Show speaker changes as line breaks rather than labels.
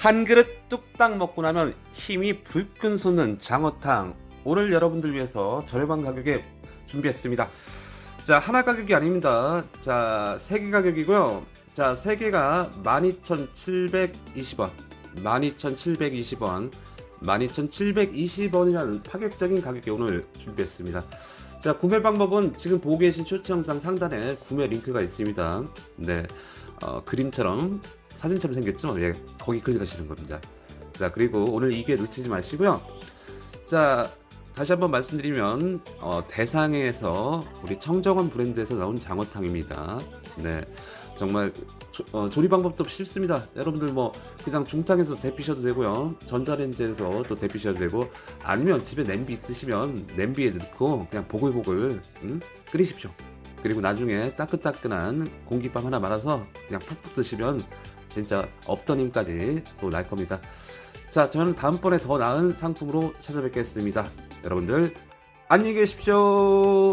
한 그릇 뚝딱 먹고 나면 힘이 불끈 솟는 장어탕. 오늘 여러분들 위해서 저렴한 가격에 준비했습니다. 자, 하나 가격이 아닙니다. 자, 세 개 가격이고요. 자, 세 개가 12,720원, 12,720원, 12,720원이라는 파격적인 가격에 오늘 준비했습니다. 자, 구매 방법은 지금 보고 계신 쇼츠 영상 상단에 구매 링크가 있습니다. 네, 어, 그림처럼 사진처럼 생겼죠? 예, 거기 클릭하시는 겁니다. 자, 그리고 오늘 이게 놓치지 마시고요. 자, 다시 한번 말씀드리면 어, 대상에서 우리 청정원 브랜드에서 나온 장어탕입니다. 네, 정말 조, 어, 조리 방법도 쉽습니다. 여러분들 뭐 그냥 중탕에서 데피셔도 되고요, 전자레인지에서 또 데피셔도 되고, 아니면 집에 냄비 있으시면 냄비에 넣고 그냥 보글보글 음? 끓이십시오. 그리고 나중에 따끈따끈한 공깃밥 하나 말아서 그냥 푹푹 드시면 진짜 없던 힘까지 또 날 겁니다. 자, 저는 다음번에 더 나은 상품으로 찾아뵙겠습니다. 여러분들 안녕히 계십시오.